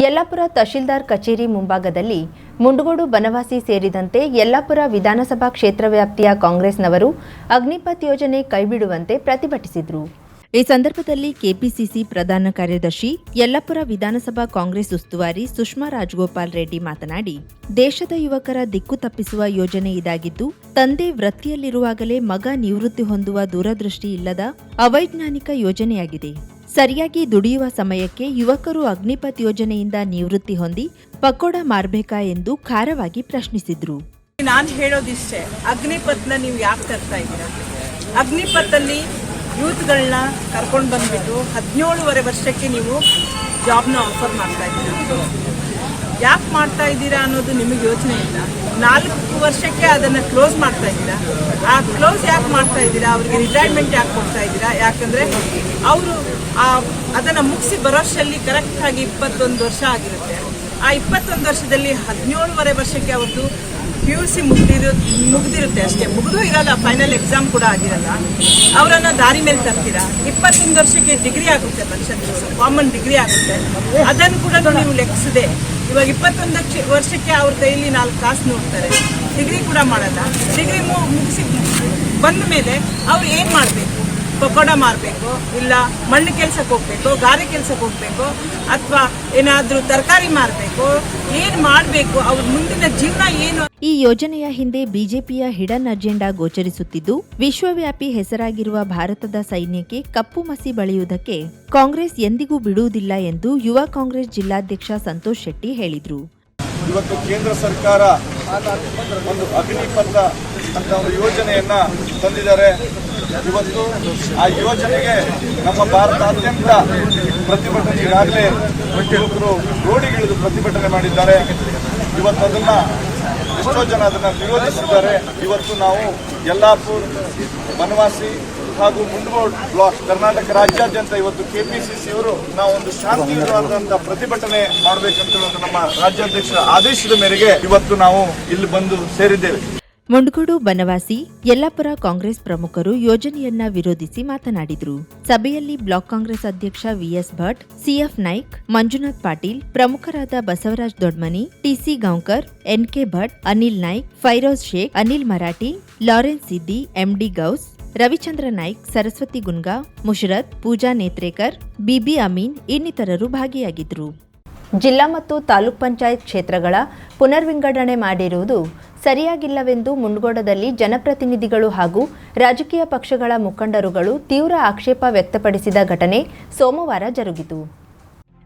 ಯಲ್ಲಾಪುರ ತಹಶೀಲ್ದಾರ್ ಕಚೇರಿ ಮುಂಭಾಗದಲ್ಲಿ ಮುಂಡಗೋಡು ಬನವಾಸಿ ಸೇರಿದಂತೆ ಯಲ್ಲಾಪುರ ವಿಧಾನಸಭಾ ಕ್ಷೇತ್ರ ವ್ಯಾಪ್ತಿಯ ಕಾಂಗ್ರೆಸ್ನವರು ಅಗ್ನಿಪಥ್ ಯೋಜನೆ ಕೈಬಿಡುವಂತೆ ಪ್ರತಿಭಟಿಸಿದರು. ಈ ಸಂದರ್ಭದಲ್ಲಿ ಕೆಪಿಸಿಸಿ ಪ್ರಧಾನ ಕಾರ್ಯದರ್ಶಿ, ಯಲ್ಲಾಪುರ ವಿಧಾನಸಭಾ ಕಾಂಗ್ರೆಸ್ ಉಸ್ತುವಾರಿ ಸುಷ್ಮಾ ರಾಜಗೋಪಾಲ್ ರೆಡ್ಡಿ ಮಾತನಾಡಿ, ದೇಶದ ಯುವಕರ ದಿಕ್ಕು ತಪ್ಪಿಸುವ ಯೋಜನೆ ಇದಾಗಿದ್ದು, ತಂದೆ ವೃತ್ತಿಯಲ್ಲಿರುವಾಗಲೇ ಮಗ ನಿವೃತ್ತಿ ಹೊಂದುವ ದೂರದೃಷ್ಟಿ ಇಲ್ಲದ ಅವೈಜ್ಞಾನಿಕ ಯೋಜನೆಯಾಗಿದೆ. ಸರಿಯಾಗಿ ದುಡಿಯುವ ಸಮಯಕ್ಕೆ ಯುವಕರು ಅಗ್ನಿಪಥ್ ಯೋಜನೆಯಿಂದ ನಿವೃತ್ತಿ ಹೊಂದಿ ಪಕೋಡ ಮಾರ್ಬೇಕಾ ಎಂದು ಖಾರವಾಗಿ ಪ್ರಶ್ನಿಸಿದ್ರು. ನಾನು ಹೇಳೋದಿಷ್ಟೇ, ಅಗ್ನಿಪಥ್ನ ನೀವು ಯಾಕೆ ತರ್ತಾ ಇದ್ದೀರಾ? ಅಗ್ನಿಪಥಲ್ಲಿ ಯೂತ್ಗಳನ್ನ ಕರ್ಕೊಂಡು ಬಂದ್ಬಿಟ್ಟು ಹದಿನೇಳುವರೆ ವರ್ಷಕ್ಕೆ ನೀವು ಜಾಬ್ನ ಆಫರ್ ಮಾಡ್ತಾ ಇದ್ದೀರಾ? ಯಾಕೆ ಮಾಡ್ತಾ ಇದ್ದೀರಾ ಅನ್ನೋದು ನಿಮಗೆ ಯೋಚನೆ ಇಲ್ಲ. ನಾಲ್ಕು ವರ್ಷಕ್ಕೆ ಅದನ್ನು ಕ್ಲೋಸ್ ಮಾಡ್ತಾ ಇದ್ದೀರಾ? ಆ ಕ್ಲೋಸ್ ಯಾಕೆ ಮಾಡ್ತಾ ಇದ್ದೀರಾ? ಅವ್ರಿಗೆ ರಿಟೈರ್ಮೆಂಟ್ ಯಾಕೆ ಕೊಡ್ತಾ ಇದ್ದೀರಾ? ಯಾಕಂದರೆ ಅವರು ಆ, ಅದನ್ನು ಮುಗಿಸಿ ಬರೋಷ್ಟರಲ್ಲಿ ಕರೆಕ್ಟಾಗಿ ಇಪ್ಪತ್ತೊಂದು ವರ್ಷ ಆಗಿರುತ್ತೆ. ಆ ಇಪ್ಪತ್ತೊಂದು ವರ್ಷದಲ್ಲಿ ಹದಿನೇಳುವರೆ ವರ್ಷಕ್ಕೆ ಅವ್ರದ್ದು ಪಿ ಯು ಸಿ ಮುಗಿದಿರು, ಮುಗಿದಿರುತ್ತೆ ಅಷ್ಟೇ. ಮುಗಿದು ಇರಲ್ಲ ಫೈನಲ್ ಎಕ್ಸಾಮ್ ಕೂಡ ಆಗಿರಲ್ಲ. ಅವರನ್ನ ದಾರಿ ಮೇಲೆ ತರ್ತೀರಾ? ಇಪ್ಪತ್ತೊಂದು ವರ್ಷಕ್ಕೆ ಡಿಗ್ರಿ ಆಗುತ್ತೆ ಪರಿಷತ್ ಕಾಮನ್ ಡಿಗ್ರಿ ಆಗುತ್ತೆ. ಅದನ್ನು ಕೂಡ ನೀವು ಲೆಕ್ಕಿಸದೆ ಇವಾಗ ಇಪ್ಪತ್ತೊಂದು ವರ್ಷಕ್ಕೆ ಅವ್ರ ಕೈಯಲ್ಲಿ ನಾಲ್ಕು ಕಾಸು ನೋಡ್ತಾರೆ. ಡಿಗ್ರಿ ಕೂಡ ಮಾಡಲ್ಲ. ಡಿಗ್ರಿ ಮುಗಿಸಿ ಬಂದ ಮೇಲೆ ಅವ್ರು ಏನು ಮಾಡಬೇಕು? ಪಕೋಡ ಮಾರಬೇಕು ಇಲ್ಲ ಮಣ್ಣು ಕೆಲ್ಸಕ್ಕೆ ಹೋಗ್ಬೇಕು ಗಾರೆ ಕೆಲ್ಸಕ್ಕೆ ಹೋಗ್ಬೇಕು ಅಥವಾ ಏನಾದರೂ ತರಕಾರಿ ಮಾರಬೇಕು ಏನು ಮಾಡಬೇಕು ಅವ್ರ ಮುಂದಿನ ಜೀವನ ಏನು? ಈ ಯೋಜನೆಯ ಹಿಂದೆ ಬಿಜೆಪಿಯ ಹಿಡನ್ ಅಜೆಂಡಾ ಗೋಚರಿಸುತ್ತಿದ್ದು ವಿಶ್ವವ್ಯಾಪಿ ಹೆಸರಾಗಿರುವ ಭಾರತದ ಸೈನ್ಯಕ್ಕೆ ಕಪ್ಪು ಮಸಿ ಬಳಿಯುವುದಕ್ಕೆ ಕಾಂಗ್ರೆಸ್ ಎಂದಿಗೂ ಬಿಡುವುದಿಲ್ಲ ಎಂದು ಯುವ ಕಾಂಗ್ರೆಸ್ ಜಿಲ್ಲಾಧ್ಯಕ್ಷ ಸಂತೋಷ್ ಶೆಟ್ಟಿ ಹೇಳಿದರು. ಇವತ್ತು ಕೇಂದ್ರ ಸರ್ಕಾರ ಒಂದು ಅಗ್ನಿಪಥ ಅಂತ ಒಂದು ಯೋಜನೆಯನ್ನ ತಂದಿದ್ದಾರೆ. ಇವತ್ತು ಆ ಯೋಜನೆಗೆ ನಮ್ಮ ಭಾರತಾದ್ಯಂತ ಪ್ರತಿಭಟನೆ ಈಗಾಗಲೇ ಯುವಕರು ರೋಡಿಗಿಳಿದು ಪ್ರತಿಭಟನೆ ಮಾಡಿದ್ದಾರೆ. ಇವತ್ತು ಅದನ್ನ ಎಷ್ಟೋ ಜನ ಅದನ್ನ ವಿರೋಧಿಸಿದ್ದಾರೆ. ಇವತ್ತು ನಾವು ಯಲ್ಲಾಪುರ್, ಬನವಾಸಿ ಹಾಗೂ ಮುಂಡಗೋಡ್ ಬ್ಲಾಕ್ ಕರ್ನಾಟಕ ರಾಜ್ಯಾದ್ಯಂತ ಇವತ್ತು ಕೆಪಿಸಿಸಿ ಅವರು ನಾವು ಒಂದು ಶಾಂತಿಯುತವಾದಂತಹ ಪ್ರತಿಭಟನೆ ಮಾಡಬೇಕಂತ ನಮ್ಮ ರಾಜ್ಯಾಧ್ಯಕ್ಷರ ಆದೇಶದ ಮೇರೆಗೆ ಇವತ್ತು ನಾವು ಇಲ್ಲಿ ಬಂದು ಸೇರಿದ್ದೇವೆ. ಮುಂಡಗೋಡು ಬನವಾಸಿ ಯಲ್ಲಾಪುರ ಕಾಂಗ್ರೆಸ್ ಪ್ರಮುಖರು ಯೋಜನೆಯನ್ನ ವಿರೋಧಿಸಿ ಮಾತನಾಡಿದರು. ಸಭೆಯಲ್ಲಿ ಬ್ಲಾಕ್ ಕಾಂಗ್ರೆಸ್ ಅಧ್ಯಕ್ಷ ವಿಎಸ್ ಭಟ್ ಸಿಎಫ್ ನಾಯ್ಕ್, ಮಂಜುನಾಥ್ ಪಾಟೀಲ್, ಪ್ರಮುಖರಾದ Basavaraj Dodmani TC Gaonkar NK Bhat, Anil Naik, Feroz Sheikh, Anil Marathi, Lawrence Siddi MD Gaus, Ravichandra Naik, Saraswati Gunga, Musharat, Pooja Netrekar BB Ameen ಇನ್ನಿತರರು ಭಾಗಿಯಾಗಿದ್ದರು ಜಿಲ್ಲಾ ಮತ್ತು ತಾಲೂಕ್ ಪಂಚಾಯತ್ ಕ್ಷೇತ್ರಗಳ ಪುನರ್ವಿಂಗಡಣೆ ಮಾಡಿರುವುದು ಸರಿಯಾಗಿಲ್ಲವೆಂದು ಮುಂಡಗೋಡದಲ್ಲಿ ಜನಪ್ರತಿನಿಧಿಗಳು ಹಾಗೂ ರಾಜಕೀಯ ಪಕ್ಷಗಳ ಮುಖಂಡರುಗಳು ತೀವ್ರ ಆಕ್ಷೇಪ ವ್ಯಕ್ತಪಡಿಸಿದ ಘಟನೆ ಸೋಮವಾರ ಜರುಗಿತು.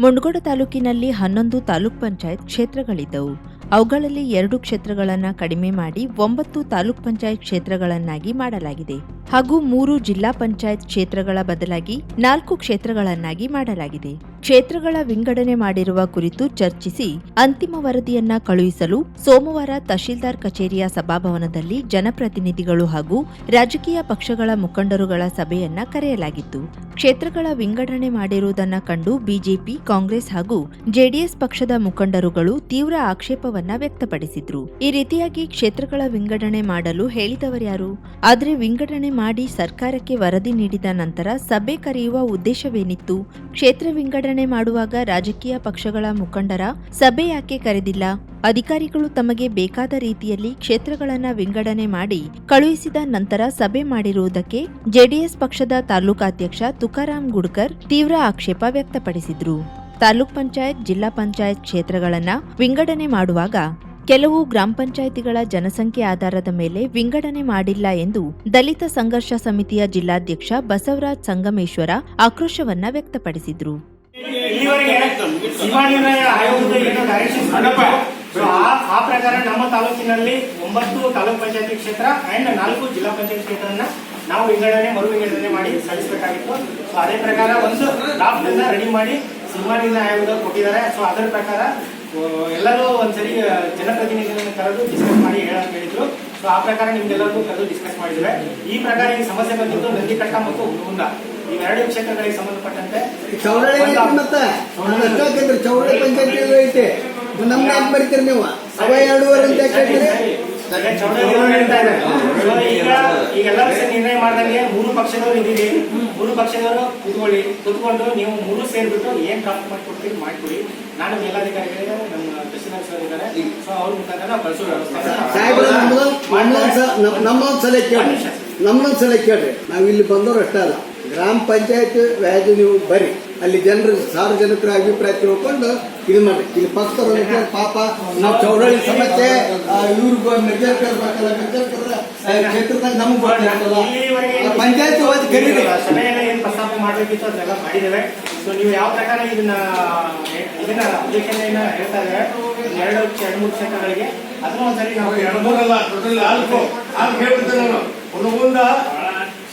ಮುಂಡಗೋಡ ತಾಲೂಕಿನಲ್ಲಿ ಹನ್ನೊಂದು ತಾಲೂಕ್ ಪಂಚಾಯತ್ ಕ್ಷೇತ್ರಗಳಿದ್ದವು. ಅವುಗಳಲ್ಲಿ ಎರಡು ಕ್ಷೇತ್ರಗಳನ್ನು ಕಡಿಮೆ ಮಾಡಿ ಒಂಬತ್ತು ತಾಲೂಕ್ ಪಂಚಾಯತ್ ಕ್ಷೇತ್ರಗಳನ್ನಾಗಿ ಮಾಡಲಾಗಿದೆ. ಹಾಗೂ ಮೂರು ಜಿಲ್ಲಾ ಪಂಚಾಯತ್ ಕ್ಷೇತ್ರಗಳ ಬದಲಾಗಿ ನಾಲ್ಕು ಕ್ಷೇತ್ರಗಳನ್ನಾಗಿ ಮಾಡಲಾಗಿದೆ. ಕ್ಷೇತ್ರಗಳ ವಿಂಗಡಣೆ ಮಾಡಿರುವ ಕುರಿತು ಚರ್ಚಿಸಿ ಅಂತಿಮ ವರದಿಯನ್ನ ಕಳುಹಿಸಲು ಸೋಮವಾರ ತಹಶೀಲ್ದಾರ್ ಕಚೇರಿಯ ಸಭಾಭವನದಲ್ಲಿ ಜನಪ್ರತಿನಿಧಿಗಳು ಹಾಗೂ ರಾಜಕೀಯ ಪಕ್ಷಗಳ ಮುಖಂಡರುಗಳ ಸಭೆಯನ್ನ ಕರೆಯಲಾಗಿತ್ತು. ಕ್ಷೇತ್ರಗಳ ವಿಂಗಡಣೆ ಮಾಡಿರುವುದನ್ನ ಕಂಡು ಬಿಜೆಪಿ, ಕಾಂಗ್ರೆಸ್ ಹಾಗೂ ಜೆಡಿಎಸ್ ಪಕ್ಷದ ಮುಖಂಡರುಗಳು ತೀವ್ರ ಆಕ್ಷೇಪವನ್ನ ವ್ಯಕ್ತಪಡಿಸಿದ್ರು. ಈ ರೀತಿಯಾಗಿ ಕ್ಷೇತ್ರಗಳ ವಿಂಗಡಣೆ ಮಾಡಲು ಹೇಳಿದವರ್ಯಾರು ಆದರೆ ವಿಂಗಡಣೆ ಮಾಡಿ ಸರ್ಕಾರಕ್ಕೆ ವರದಿ ನೀಡಿದ ನಂತರ ಸಭೆ ಕರೆಯುವ ಉದ್ದೇಶವೇನಿತ್ತು? ಕ್ಷೇತ್ರ ವಿಂಗಡಣೆ ಮಾಡುವಾಗ ರಾಜಕೀಯ ಪಕ್ಷಗಳ ಮುಖಂಡರ ಸಭೆ ಯಾಕೆ ಕರೆದಿಲ್ಲ? ಅಧಿಕಾರಿಗಳು ತಮಗೆ ಬೇಕಾದ ರೀತಿಯಲ್ಲಿ ಕ್ಷೇತ್ರಗಳನ್ನು ವಿಂಗಡಣೆ ಮಾಡಿ ಕಳುಹಿಸಿದ ನಂತರ ಸಭೆ ಮಾಡಿರುವುದಕ್ಕೆ ಜೆಡಿಎಸ್ ಪಕ್ಷದ ತಾಲೂಕಾಧ್ಯಕ್ಷ ತುಕಾರಾಂ ಗುಡ್ಕರ್ ತೀವ್ರ ಆಕ್ಷೇಪ ವ್ಯಕ್ತಪಡಿಸಿದ್ರು. ತಾಲೂಕ್ ಪಂಚಾಯತ್, ಜಿಲ್ಲಾ ಪಂಚಾಯತ್ ಕ್ಷೇತ್ರಗಳನ್ನು ವಿಂಗಡಣೆ ಮಾಡುವಾಗ ಕೆಲವು ಗ್ರಾಮ ಪಂಚಾಯಿತಿಗಳ ಜನಸಂಖ್ಯೆ ಆಧಾರದ ಮೇಲೆ ವಿಂಗಡಣೆ ಮಾಡಿಲ್ಲ ಎಂದು ದಲಿತ ಸಂಘರ್ಷ ಸಮಿತಿಯ ಜಿಲ್ಲಾಧ್ಯಕ್ಷ ಬಸವರಾಜ್ ಸಂಗಮೇಶ್ವರ ಆಕ್ರೋಶವನ್ನ ವ್ಯಕ್ತಪಡಿಸಿದ್ರು. ಆ ಪ್ರಕಾರ ನಮ್ಮ ತಾಲೂಕಿನಲ್ಲಿ ಒಂಬತ್ತು ತಾಲೂಕ್ ಪಂಚಾಯತಿ ಕ್ಷೇತ್ರ ಅಂಡ್ ನಾಲ್ಕು ಜಿಲ್ಲಾ ಪಂಚಾಯತ್ ಕ್ಷೇತ್ರನ ನಾವು ವಿಂಗಡಣೆ, ಮರು ವಿಂಗಡಣೆ ಮಾಡಿ ಸಲ್ಲಿಸಬೇಕಾಗಿತ್ತು. ಸೊ ಅದೇ ಪ್ರಕಾರ ಒಂದು ಡ್ರಾಫ್ಟ್ ರೆಡಿ ಮಾಡಿ ಸಿನಿಮಾ ಆಯೋಗ ಕೊಟ್ಟಿದ್ದಾರೆ. ಸೊ ಅದರ ಪ್ರಕಾರ ಎಲ್ಲರೂ ಒಂದ್ಸರಿ ಜನಪ್ರತಿನಿಧಿಗಳನ್ನ ಕರೆದು ಡಿಸ್ಕಸ್ ಮಾಡಿ ಹೇಳಕ್ ಹೇಳಿದ್ರು. ಸೊ ಆ ಪ್ರಕಾರ ನಿಮ್ಗೆಲ್ಲರಿಗೂ ಕರೆದು ಡಿಸ್ಕಸ್ ಮಾಡಿದ್ರೆ ಈ ಪ್ರಕಾರ ಈ ಸಮಸ್ಯೆ ಬಂದಿದ್ದು ನಂದಿಕಟ್ಟ ಮತ್ತು ಈ ಎರಡು ಕ್ಷೇತ್ರಗಳಿಗೆ ಸಂಬಂಧಪಟ್ಟಂತೆ ಚೌರಳೆ ಪಂಚಾಯತಿ ಐತೆ ನಮ್ಗೆ ಯಾಕೆ ಬರ್ತೀರಿ ನೀವು. ಅವ ಎರಡೂವರೆ ಅಂತ ಈಗ ಈಗೆಲ್ಲರೂ ಸೇರಿ ನಿರ್ಣಯ ಮಾಡ್ದಂಗೆ ಮೂರು ಪಕ್ಷದವರು ಇದ್ದೀವಿ ಮೂರು ಪಕ್ಷದವರು ಕೂತ್ಕೊಳ್ಳಿ. ಕೂತ್ಕೊಂಡು ನೀವು ಮೂರು ಸೇರಿಬಿಟ್ಟು ಏನ್ ಡ್ರಾಫ್ಟ್ ಮಾಡ್ಕೊಡ್ತೀವಿ ಮಾಡ್ಕೊಡಿ. ನಾನು ಮೇಲಾಧಿಕಾರಿಗಳಿಗೆ ನಮ್ಮ ತಹಸೀಲ್ದಾರ್ ಸರ್ ಇದ್ದಾರೆ. ಸೊ ಅವ್ರ ಮುಖಾಂತರ ನಾವು ಕಳಿಸೋ ವ್ಯವಸ್ಥೆ ನಮ್ಮೊಂದ್ ಸ- ನಮ್- ನಮ್ಮೊಂದ್ ಸಲ ಕೇಳ್ರಿ. ನಮ್ಮೊಂದ್ ಸಲ ಕೇಳ್ರಿ. ನಾವು ಇಲ್ಲಿ ಬಂದವರು ಅಷ್ಟೇ ಅಲ್ಲ. ಗ್ರಾಮ ಪಂಚಾಯತ್ ವ್ಯಾಧಿ ನೀವು ಬರ್ರಿ. ಅಲ್ಲಿ ಜನರು ಸಾರ್ವಜನಿಕರ ಅಭಿಪ್ರಾಯ ತಿಳ್ಕೊಂಡು ಇದು ಮಾಡಿ ಇಲ್ಲಿ ಪಕ್ಷದ ಪಾಪ ನಾವು ಚೌಡಳ್ಳಿ ಸಮಸ್ಯೆ ಇವ್ರಿಗೆ ನಿರ್ಜರ್ಕರ್ಬೇಕಲ್ಲ ನಿರ್ಜರ್ಕರ ಕ್ಷೇತ್ರದಾಗ ನಮ್ಗೆ ಗೊತ್ತಿರ್ತಲ್ಲ ಪಂಚಾಯತ್ ಹೋಗಿ ಕರೀರಿ. ಸಭೆಯಲ್ಲಿ ಏನು ಪ್ರಸ್ತಾಪ ಮಾಡಬೇಕಿತ್ತು ಅದೆಲ್ಲ ಮಾಡಿದ್ದೇವೆ. ಸೊ ನೀವು ಯಾವ ಪ್ರಕಾರ ಇದನ್ನ ಇದನ್ನ ಅಬ್ಜೆಕ್ಷನ್ ಏನ ಹೇಳ್ತಾ ಇದ್ದಾರೆ? ಎರಡು ಎರಡು ಮೂರು ಕ್ಷೇತ್ರಗಳಿಗೆ. ಅದನ್ನ ಒಂದ್ಸರಿ ನಾವು ಎರಡು ಮೂರಲ್ಲ ನಾಲ್ಕು ನಾಲ್ಕು ಹೇಳ್ಬಿಡ್ತೇನೆ ನಾನು. ಹುಡುಗುಂದ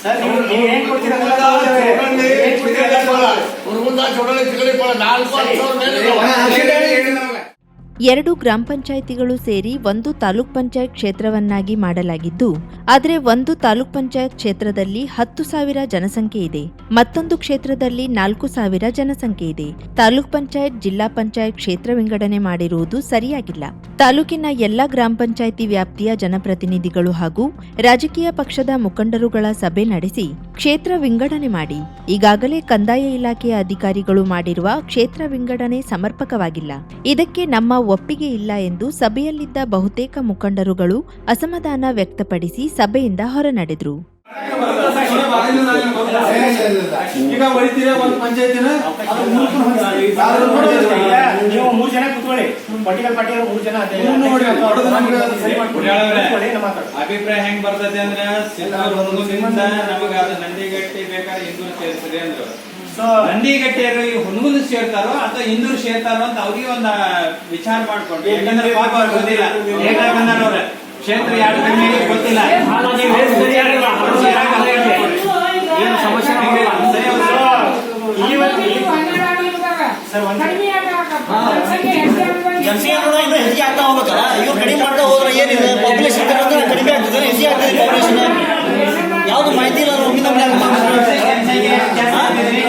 ಸರ್ ನೀವು ನೀವು ಎರಡು ಗ್ರಾಮ ಪಂಚಾಯಿತಿಗಳು ಸೇರಿ ಒಂದು ತಾಲೂಕ್ ಪಂಚಾಯತ್ ಕ್ಷೇತ್ರವನ್ನಾಗಿ ಮಾಡಲಾಗಿದ್ದು, ಆದರೆ ಒಂದು ತಾಲೂಕ್ ಪಂಚಾಯತ್ ಕ್ಷೇತ್ರದಲ್ಲಿ ಹತ್ತು ಸಾವಿರ ಜನಸಂಖ್ಯೆ ಇದೆ. ಮತ್ತೊಂದು ಕ್ಷೇತ್ರದಲ್ಲಿ ನಾಲ್ಕು ಸಾವಿರ ಜನಸಂಖ್ಯೆ ಇದೆ. ತಾಲೂಕ್ ಪಂಚಾಯತ್, ಜಿಲ್ಲಾ ಪಂಚಾಯತ್ ಕ್ಷೇತ್ರ ವಿಂಗಡಣೆ ಮಾಡಿರುವುದು ಸರಿಯಾಗಿಲ್ಲ. ತಾಲೂಕಿನ ಎಲ್ಲ ಗ್ರಾಮ ಪಂಚಾಯಿತಿ ವ್ಯಾಪ್ತಿಯ ಜನಪ್ರತಿನಿಧಿಗಳು ಹಾಗೂ ರಾಜಕೀಯ ಪಕ್ಷದ ಮುಖಂಡರುಗಳ ಸಭೆ ನಡೆಸಿ ಕ್ಷೇತ್ರ ವಿಂಗಡಣೆ ಮಾಡಿ. ಈಗಾಗಲೇ ಕಂದಾಯ ಇಲಾಖೆಯ ಅಧಿಕಾರಿಗಳು ಮಾಡಿರುವ ಕ್ಷೇತ್ರ ವಿಂಗಡಣೆ ಸಮರ್ಪಕವಾಗಿಲ್ಲ. ಇದಕ್ಕೆ ನಮ್ಮ ಒಪ್ಪಿಗೆ ಇಲ್ಲ ಎಂದು ಸಭೆಯಲ್ಲಿದ್ದ ಬಹುತೇಕ ಮುಖಂಡರುಗಳು ಅಸಮಾಧಾನ ವ್ಯಕ್ತಪಡಿಸಿ ಸಭೆಯಿಂದ ಹೊರನಡೆದರು. ಅಭಿಪ್ರಾಯ ಹೆಂಗ್ ಬರ್ತದೆ ಅಂದ್ರೆ ನಮಗ ಅದು ನಂದಿಗಟ್ಟಿ ಬೇಕಾದ್ರೆ ಹಿಂದೂ ಸೇರಿಸ್ರಿ ಅಂದ್ರು. ಸೊ ನಂದಿಗಟ್ಟೆಯರು ಈ ಹುನಗುಂದ ಸೇರ್ತಾರೋ ಅಥವಾ ಇಂದೂರು ಸೇರ್ತಾರೋ ಅಂತ ಅವ್ರಿಗೆ ಒಂದು ವಿಚಾರ ಮಾಡ್ಕೊಂಡು ಯಾಕಂದ್ರೆ ಪಾಪ ಅವ್ರಿಗೆ ಗೊತ್ತಿಲ್ಲ ಹೇಗೆ ಬಂದಾರ ಅವ್ರ ಕ್ಷೇತ್ರ ಯಾರು ಕಣ್ಣಿಗೆ ಗೊತ್ತಿಲ್ಲ. ಏನು ಸಮಸ್ಯೆ ಜನಸಂಖ್ಯೆ ಇನ್ನೂ ಹೆಚ್ಚಿಗೆ ಆಗ್ತಾ ಹೋಗ್ಬೇಕಲ್ಲ ಇವ್ರು ಕಡಿಮೆ ಮಾಡ್ತಾ ಹೋದ್ರೆ ಏನಿದೆ ಪಾಪ್ಯುಲೇಷನ್ ಕಡಿಮೆ ಆಗ್ತದೆ ಹೆಚ್ಚಿಗೆ ಆಗ್ತದೆ ಪಾಪ್ಯುಲೇಷನ್ ಯಾವ್ದು ಮಾಹಿತಿ ಇಲ್ಲ.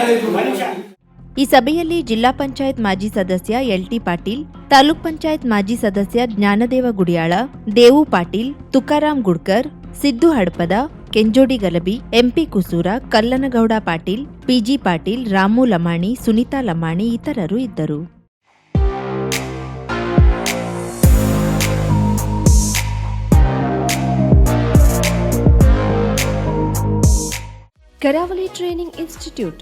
ಈ ಸಭೆಯಲ್ಲಿ ಜಿಲ್ಲಾ ಪಂಚಾಯತ್ ಮಾಜಿ ಸದಸ್ಯ ಎಲ್ಟಿ ಪಾಟೀಲ್, ತಾಲೂಕ್ ಪಂಚಾಯತ್ ಮಾಜಿ ಸದಸ್ಯ ಜ್ಞಾನದೇವ ಗುಡಿಯಾಳ, ದೇವು ಪಾಟೀಲ್ ತುಕಾರಾಮ್ ಗುಡ್ಕರ್, ಸಿದ್ದು ಹಡಪದ, ಕೆಂಜೋಡಿ ಗಲಬಿ ಎಂಪಿ ಕುಸೂರ, ಕಲ್ಲನಗೌಡ ಪಾಟೀಲ್, ಪಿಜಿ ಪಾಟೀಲ್, ರಾಮು ಲಮಾಣಿ, ಸುನೀತಾ ಲಮಾಣಿ ಇತರರು ಇದ್ದರು. Karavali training institute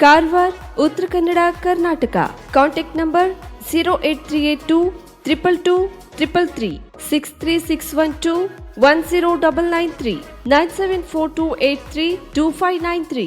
Karwar Uttara Kannada Karnataka contact number zero eight three eight two triple two triple three six three six one two one zero double nine three nine seven four two eight three two five nine three